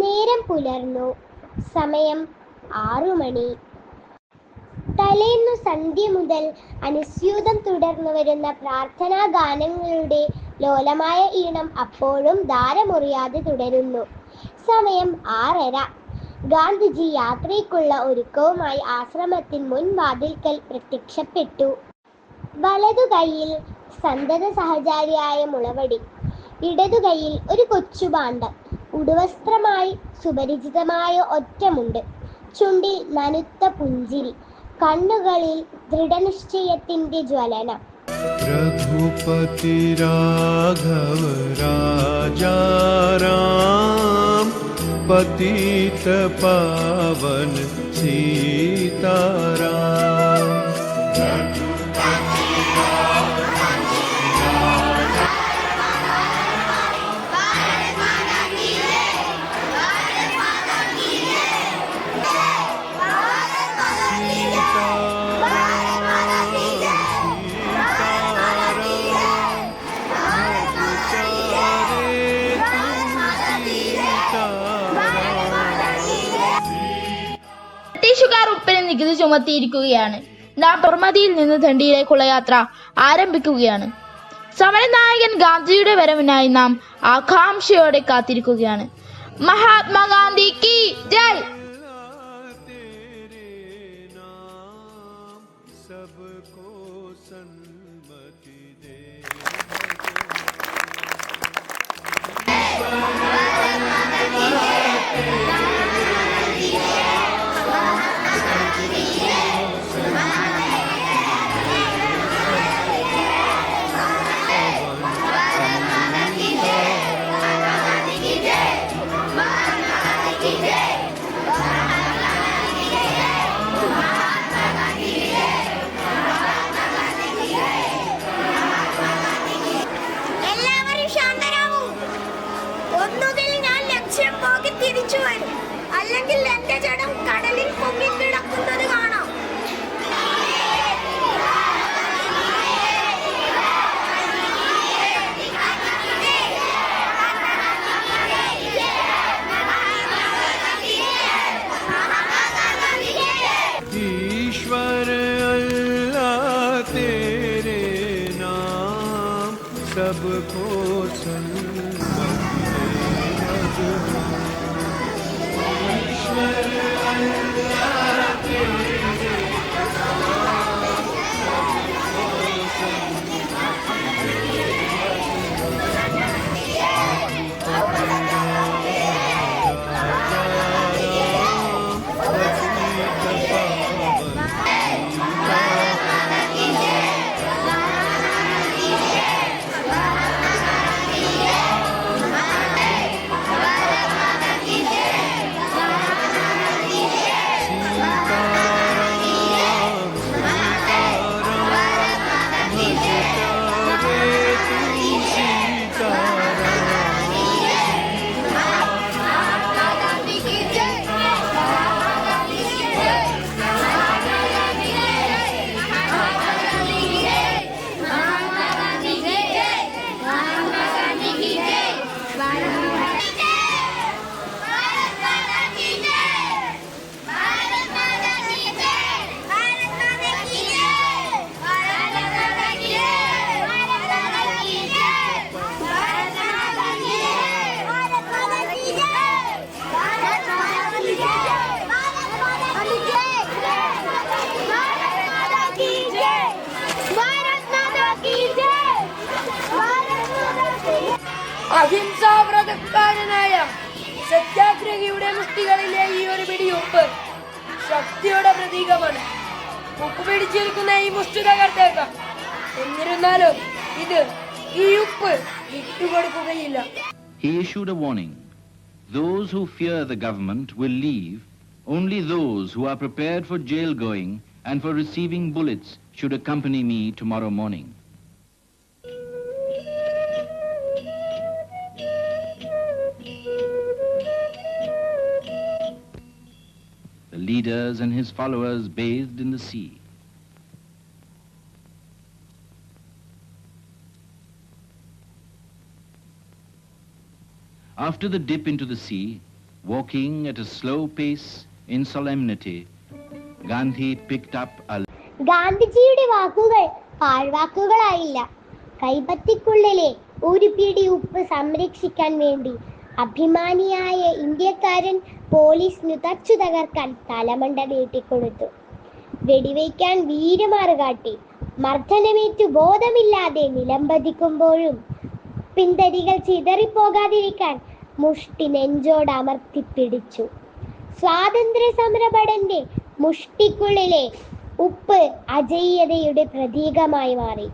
നേരം പുലർന്നു. സമയം ആറു മണി. തലേന്നു സന്ധ്യ മുതൽ അനുസ്യൂതം തുടർന്നു വരുന്ന പ്രാർത്ഥനാ ഗാനങ്ങളുടെ ലോലമായ ഈണം അപ്പോഴും ധാരമുറിയാതെ തുടരുന്നു. സമയം ആറര. ഗാന്ധിജി യാത്രയ്ക്കുള്ള ഒരുക്കവുമായി ആശ്രമത്തിൻ മുൻവാതിൽക്കൽ പ്രത്യക്ഷപ്പെട്ടു. വലതു കൈയിൽ സന്തത സഹചാരിയായ മുളവടി ഇടതു കൈയിൽ ഒരു കൊച്ചു ഭാണ്ഡം ഉടുവസ്ത്രമായി സുപരിചിതമായ ഒറ്റമുണ്ട്. ചുണ്ടിൽ നനുത്ത പുഞ്ചിരി കണ്ണുകളിൽ ദൃഢനിശ്ചയത്തിന്റെ ജ്വലനം. രഘുപതി രാഘവ രാജാരാം പതിത പാവൻ സീതാര നികുതി ചുമത്തിയിരിക്കുകയാണ് നാം പൊർമതിയിൽ നിന്ന് ദണ്ഡിയിലേക്കുള്ള യാത്ര ആരംഭിക്കുകയാണ് സമരനായകൻ ഗാന്ധിയുടെ വരവിനായി നാം ആകാംക്ഷയോടെ കാത്തിരിക്കുകയാണ് മഹാത്മാഗാന്ധി കി ജയ് तेरे नाम सबको सन्मति അല്ലെങ്കിൽ എന്റെ ജഡം കടലിൽ പൊങ്ങി കിടക്കുന്നത് കാണാം. ഈശ്വര തേരെ നാം സബ്കോ സൻ Amen. അഹിംസാവ്രതക്കാരനായ സത്യാഗ്രഹിയുടെ മുഷ്ടികളിലെ ഈ ഒരു പിടിയുപ്പ് ശക്തിയുടെ പ്രതീകമാണ് ഉപ്പ് പിടിച്ചിരിക്കുന്ന ഈ മുഷ്ടി തകർത്തേക്കാം എന്നിരുന്നാലും ഇത് ഈ ഉപ്പ് വിട്ടുകൊടുക്കുകയില്ല He issued a warning. Those who fear the government will leave. Only those who are prepared for jail going and for receiving bullets should accompany me tomorrow morning. The leaders and his followers bathed in the sea. After the dip into the sea, Walking at a slow pace in solemnity, Gandhi picked up a ഗാന്ധിജിയുടെ വാക്കുകൾ പാഴ്വാക്കുകളായില്ല കൈപ്പത്തിക്കുള്ളിലെ ഒരു പിടി ഉപ്പ് സംരക്ഷിക്കാൻ വേണ്ടി അഭിമാനിയായ ഇന്ത്യക്കാരൻ പോലീസിനു തച്ചു തകർക്കാൻ തലമണ്ട നീട്ടിക്കൊടുത്തു. വെടിവെക്കാൻ വീരമാറ് കാട്ടി. മർദ്ദനമേറ്റു ബോധമില്ലാതെ നിലംപതിക്കുമ്പോഴും പിന്തരികൾ ചിതറിപ്പോകാതിരിക്കാൻ മുഷ്ടി നെഞ്ചോട് അമർത്തിപ്പിടിച്ചു സ്വാതന്ത്ര്യ സമരഭടന്റെ മുഷ്ടിക്കുള്ളിലെ ഉപ്പ് അജയ്യതയുടെ പ്രതീകമായി മാറി.